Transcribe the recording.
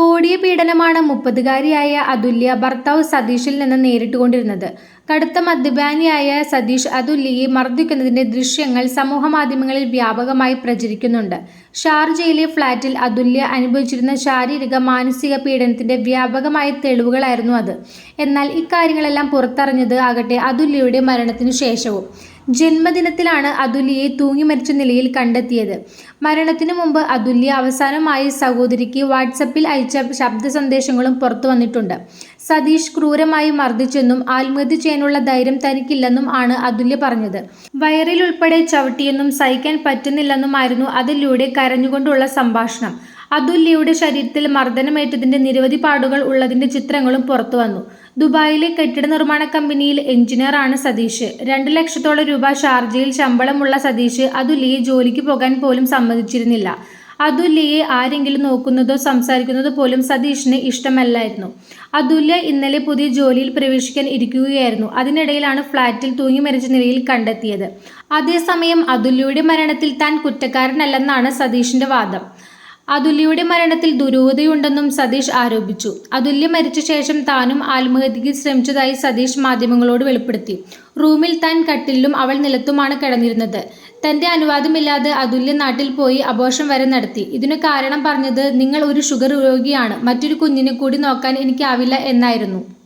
കോടിയ പീഡനമാണ് മുപ്പതുകാരിയായ അതുല്യ ഭർത്താവ് സതീഷിൽ നിന്ന് നേരിട്ടുകൊണ്ടിരുന്നത്. കടുത്ത മദ്യപാനിയായ സതീഷ് അതുല്യയെ മർദ്ദിക്കുന്നതിന്റെ ദൃശ്യങ്ങൾ സമൂഹമാധ്യമങ്ങളിൽ വ്യാപകമായി പ്രചരിക്കുന്നുണ്ട്. ഷാർജയിലെ ഫ്ളാറ്റിൽ അതുല്യ അനുഭവിച്ചിരുന്ന ശാരീരിക മാനസിക പീഡനത്തിന്റെ വ്യാപകമായ തെളിവുകളായിരുന്നു അത്. എന്നാൽ ഇക്കാര്യങ്ങളെല്ലാം പുറത്തറിഞ്ഞത് ആകട്ടെ അതുല്യയുടെ മരണത്തിനു ശേഷവും. ജന്മദിനത്തിലാണ് അതുല്യയെ തൂങ്ങി മരിച്ച നിലയിൽ കണ്ടെത്തിയത്. മരണത്തിനു മുമ്പ് അതുല്യ അവസാനമായി സഹോദരിക്ക് വാട്സപ്പിൽ അയച്ച ശബ്ദ സന്ദേശങ്ങളും പുറത്തു വന്നിട്ടുണ്ട്. സതീഷ് ക്രൂരമായി മർദ്ദിച്ചെന്നും ആത്മഹത്യ ചെയ്യാനുള്ള ധൈര്യം തനിക്കില്ലെന്നും ആണ് അതുല്യ പറഞ്ഞത്. വയറിൽ ഉൾപ്പെടെ ചവിട്ടിയെന്നും സഹിക്കാൻ പറ്റുന്നില്ലെന്നുമായിരുന്നു അതിലൂടെ കരഞ്ഞുകൊണ്ടുള്ള സംഭാഷണം. അതുല്യയുടെ ശരീരത്തിൽ മർദ്ദനമേറ്റതിന്റെ നിരവധി പാടുകൾ ഉള്ളതിന്റെ ചിത്രങ്ങളും പുറത്തു വന്നു. ദുബായിലെ കെട്ടിട നിർമ്മാണ കമ്പനിയിൽ എഞ്ചിനീയറാണ് സതീഷ്. രണ്ട് ലക്ഷത്തോളം രൂപ ഷാർജയിൽ ശമ്പളമുള്ള സതീഷ് അതുലിയെ ജോലിക്ക് പോകാൻ പോലും സമ്മതിച്ചിരുന്നില്ല. അതുല്യയെ ആരെങ്കിലും നോക്കുന്നതോ സംസാരിക്കുന്നതോ പോലും സതീഷിന് ഇഷ്ടമല്ലായിരുന്നു. അതുല്യ ഇന്നലെ പുതിയ ജോലിയിൽ പ്രവേശിക്കാൻ ഇരിക്കുകയായിരുന്നു. അതിനിടയിലാണ് ഫ്ളാറ്റിൽ തൂങ്ങി മരിച്ച നിലയിൽ കണ്ടെത്തിയത്. അതേസമയം അതുല്യയുടെ മരണത്തിൽ താൻ കുറ്റക്കാരനല്ലെന്നാണ് സതീഷിന്റെ വാദം. അതുല്യയുടെ മരണത്തിൽ ദുരൂഹതയുണ്ടെന്നും സതീഷ് ആരോപിച്ചു. അതുല്യ മരിച്ച ശേഷം താനും ആത്മഹത്യക്ക് ശ്രമിച്ചതായി സതീഷ് മാധ്യമങ്ങളോട് വെളിപ്പെടുത്തി. റൂമിൽ താൻ കട്ടിലും അവൾ നിലത്തുമാണ് കിടന്നിരുന്നത്. തന്റെ അനുവാദമില്ലാതെ അതുല്യ നാട്ടിൽ പോയി അപോഷം വരെ നടത്തി. ഇതിനു കാരണം പറഞ്ഞത് നിങ്ങൾ ഒരു ഷുഗർ രോഗിയാണ്. മറ്റൊരു കുഞ്ഞിനെ കൂടി നോക്കാൻ എനിക്കാവില്ല എന്നായിരുന്നു.